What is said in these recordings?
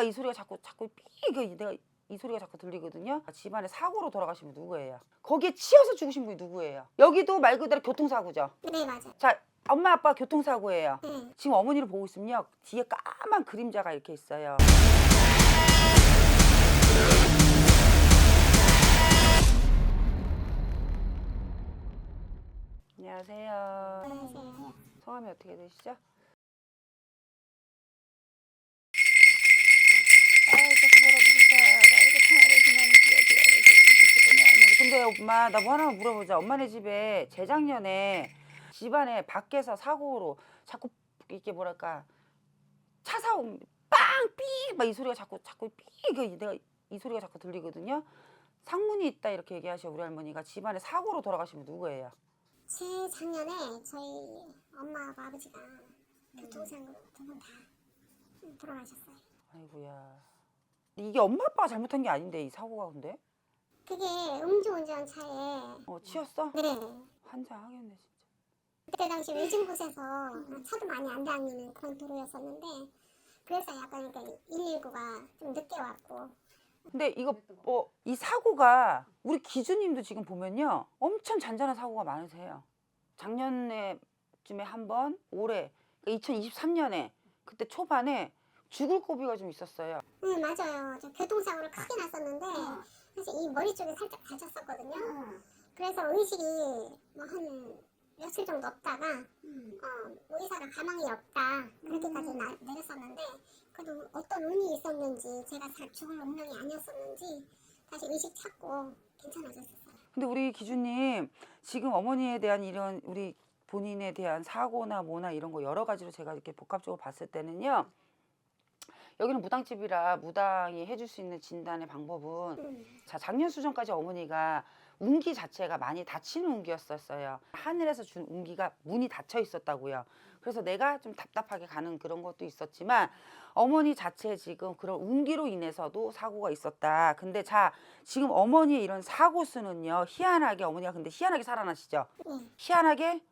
막이 소리가 자꾸 자꾸 삐 이거 내가 이 소리가 자꾸 들리거든요. 집안에 사고로 돌아가신 분 누구예요? 거기에 치여서 죽으신 분이 누구예요? 여기도 말 그대로 교통사고죠. 네 맞아요. 자, 엄마 아빠 교통사고예요. 네. 지금 어머니를 보고 있으면요. 뒤에 까만 그림자가 이렇게 있어요. 안녕하세요. 안녕하세요. 성함이 어떻게 되시죠? 아이고 그거라 아이고 평화를 지나는 엄마 나 뭐 하나 물어보자. 엄마네 집에 재작년에 집안에 밖에서 사고로 자꾸 이게 뭐랄까 차 사고 빵삐막 이 소리가 자꾸 자꾸 삐 내가 이 소리가 자꾸 들리거든요. 상문이 있다 이렇게 얘기하셔 우리 할머니가 집안에 사고로 돌아가시면 누구예요? 제 작년에 저희 엄마하고 아버지가 교통사고로 두분다 돌아가셨어요. 아이고야. 이게 엄마 아빠가 잘못한 게 아닌데 이 사고가 근데 그게 음주운전 차에 어 치였어? 네 환장하겠네 진짜. 그때 당시 외진 곳에서 차도 많이 안 다니는 그런 도로였었는데 그래서 약간 그러니까 119가 좀 늦게 왔고 근데 이거 뭐 이 사고가 우리 기주님도 지금 보면요 엄청 잔잔한 사고가 많으세요. 작년에쯤에 한 번, 올해 2023년에 그때 초반에 죽을 고비가 좀 있었어요. 네 맞아요. 저 교통사고를 크게 났었는데 사실 이 머리 쪽에 살짝 다쳤었거든요. 그래서 의식이 뭐한 며칠 정도 없다가 어, 의사가 가망이 없다 그렇게까지 나, 내렸었는데 그래도 어떤 운이 있었는지 제가 살 죽을 운명이 아니었었는지 다시 의식 찾고 괜찮아졌었어요. 근데 우리 기주님 지금 어머니에 대한 이런 우리 본인에 대한 사고나 뭐나 이런 거 여러 가지로 제가 이렇게 복합적으로 봤을 때는요. 여기는 무당집이라 무당이 해줄 수 있는 진단의 방법은 음. 자 작년 수전까지 어머니가 운기 자체가 많이 닫히는 운기였었어요. 하늘에서 준 운기가 문이 닫혀 있었다고요. 그래서 내가 좀 답답하게 가는 그런 것도 있었지만 어머니 자체 지금 그런 운기로 인해서도 사고가 있었다. 근데 자 지금 어머니의 이런 사고 수는요 희한하게 어머니가 근데 희한하게 살아나시죠. 네. 희한하게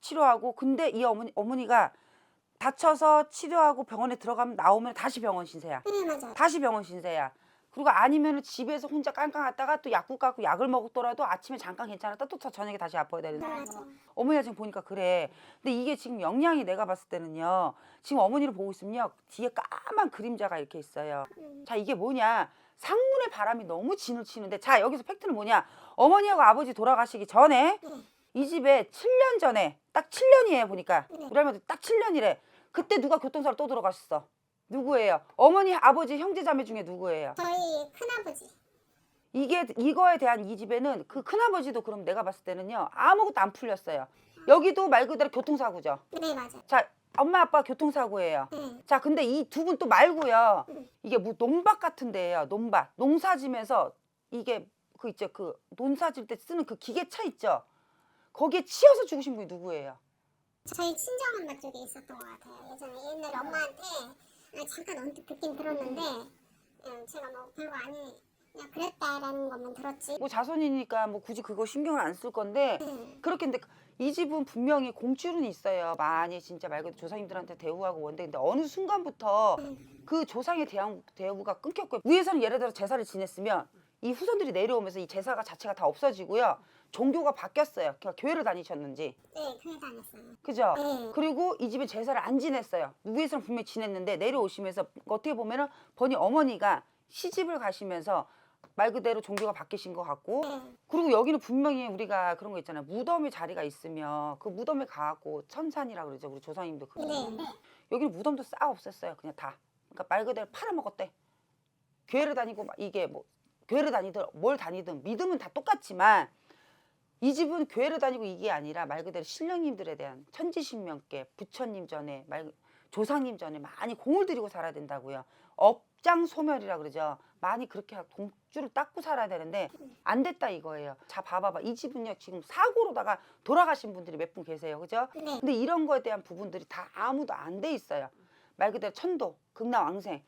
치료하고 근데 이 어머니 어머니가 다쳐서 치료하고 병원에 들어가면 나오면 다시 병원 신세야. 네 맞아요. 다시 병원 신세야. 그리고 아니면 집에서 혼자 깡깡하다가 또 약국 갖고 약을 먹더라도 아침에 잠깐 괜찮았다 또 저녁에 다시 아파야 되는. 네, 맞아요. 어머니가 지금 보니까 그래. 근데 이게 지금 영향이 내가 봤을 때는요. 지금 어머니를 보고 있으면요. 뒤에 까만 그림자가 이렇게 있어요. 음. 자 이게 뭐냐. 상문의 바람이 너무 진을 치는데 자 여기서 팩트는 뭐냐. 어머니하고 아버지 돌아가시기 전에 네. 이 집에 7년 전에 딱 7년이에요 보니까 네. 우리 할머니 딱 7년이래. 그때 누가 교통사로 또 들어가셨어? 누구예요? 어머니, 아버지, 형제자매 중에 누구예요? 저희 큰아버지 이게 이거에 대한 이 집에는 그 큰아버지도 그럼 내가 봤을 때는요 아무것도 안 풀렸어요. 여기도 말 그대로 교통사고죠. 네 맞아요. 자 엄마 아빠 교통사고예요. 네. 자 근데 이 두 분 또 말고요 음. 이게 뭐 농밭 같은 데예요. 농밭 농사지면서 이게 그 있죠 그 농사질 때 쓰는 그 기계차 있죠. 거기에 치여서 죽으신 분이 누구예요? 저희 친정엄마 쪽에 있었던 것 같아요. 예전에 옛날에 엄마한테 아, 잠깐 언뜻 듣긴 들었는데 음, 제가 뭐 별거 아니 그냥 그랬다라는 것만 들었지. 뭐 자손이니까 뭐 굳이 그거 신경을 안 쓸 건데 네. 그렇게 근데 이 집은 분명히 공줄은 있어요. 많이 진짜 말 그대로 조상님들한테 대우하고 원데 근데 어느 순간부터 그 조상의 대우, 대우가 끊겼고요. 위에서는 예를 들어 제사를 지냈으면 이 후손들이 내려오면서 이 제사가 자체가 다 없어지고요. 종교가 바뀌었어요. 그러니까 교회를 다니셨는지. 네, 교회 다녔어요. 그죠? 네. 그리고 이 집에 제사를 안 지냈어요. 위에서는 분명히 지냈는데 내려오시면서 어떻게 보면은 번이 어머니가 시집을 가시면서 말 그대로 종교가 바뀌신 것 같고 네. 그리고 여기는 분명히 우리가 그런 거 있잖아요. 무덤의 자리가 있으면 그 무덤에 가고 천산이라 그러죠. 우리 조상님도 그거. 네. 여기는 무덤도 싹 없앴어요. 그냥 다. 그러니까 말 그대로 팔아먹었대. 교회를 다니고 막 이게 뭐 교회를 다니든 뭘 다니든 믿음은 다 똑같지만 이 집은 교회를 다니고 이게 아니라 말 그대로 신령님들에 대한 천지신명께 부처님 전에 말 조상님 전에 많이 공을 들이고 살아야 된다고요. 업장 소멸이라 그러죠. 많이 그렇게 동줄을 닦고 살아야 되는데 안 됐다 이거예요. 자 봐봐봐 이 집은요 지금 사고로다가 돌아가신 분들이 몇 분 계세요, 그죠? 네. 근데 이런 거에 대한 부분들이 다 아무도 안 돼 있어요. 말 그대로 천도, 극락왕생,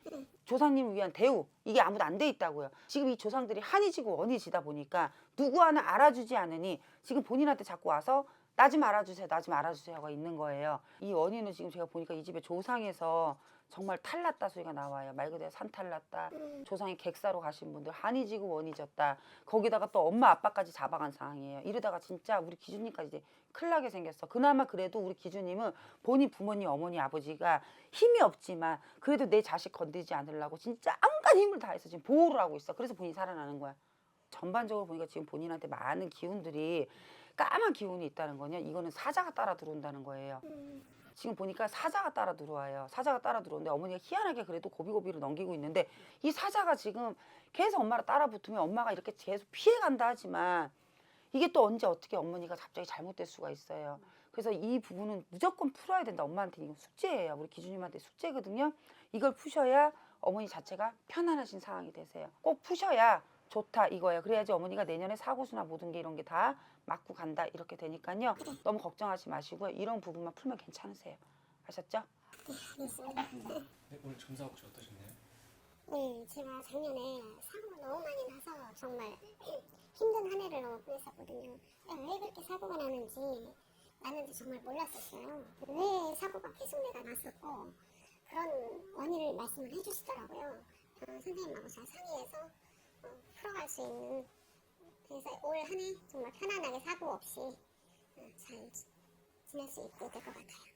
조상님을 위한 대우 이게 아무도 안 돼 있다고요. 지금 이 조상들이 한이 지고 원이 지다 보니까 누구 하나 알아주지 않으니 지금 본인한테 자꾸 와서 나 좀 알아주세요, 나 좀 알아주세요가 있는 거예요. 이 원인은 지금 제가 보니까 이 집에 조상에서 정말 탈났다 소리가 나와요. 말 그대로 산탈났다. 음. 조상이 객사로 가신 분들 한이 지고 원이 졌다. 거기다가 또 엄마 아빠까지 잡아간 상황이에요. 이러다가 진짜 우리 기준님까지 이제 큰일 나게 생겼어. 그나마 그래도 우리 기준님은 본인 부모님, 어머니, 아버지가 힘이 없지만 그래도 내 자식 건드리지 않으려고 진짜 안간 힘을 다해서 지금 보호를 하고 있어. 그래서 본인이 살아나는 거야. 전반적으로 보니까 지금 본인한테 많은 기운들이 까만 기운이 있다는 거냐? 이거는 사자가 따라 들어온다는 거예요. 음. 지금 보니까 사자가 따라 들어와요. 사자가 따라 들어오는데 어머니가 희한하게 그래도 고비고비로 넘기고 있는데 이 사자가 지금 계속 엄마랑 따라 붙으면 엄마가 이렇게 계속 피해간다 하지만 이게 또 언제 어떻게 어머니가 갑자기 잘못될 수가 있어요. 그래서 이 부분은 무조건 풀어야 된다. 엄마한테 이건 숙제예요. 우리 기준님한테 숙제거든요. 이걸 푸셔야 어머니 자체가 편안하신 상황이 되세요. 꼭 푸셔야 좋다 이거예요. 그래야지 어머니가 내년에 사고수나 모든 게 이런 게 다 맞고 간다 이렇게 되니까요. 너무 걱정하지 마시고 이런 부분만 풀면 괜찮으세요. 아셨죠? 알겠습니다. 네, 오늘 점사 혹시 어떠셨나요? 네, 제가 작년에 사고가 너무 많이 나서 정말 힘든 한 해를 보냈었거든요. 왜 그렇게 사고가 나는지 나는지 정말 몰랐었어요. 왜 사고가 계속 내가 났었고 그런 원인을 말씀을 해주시더라고요. 어, 선생님하고 잘 상의해서 어, 풀어갈 수 있는 그래서 올 한 해 정말 편안하게 사고 없이 어, 잘 지- 지낼 수 있게 될 것 같아요.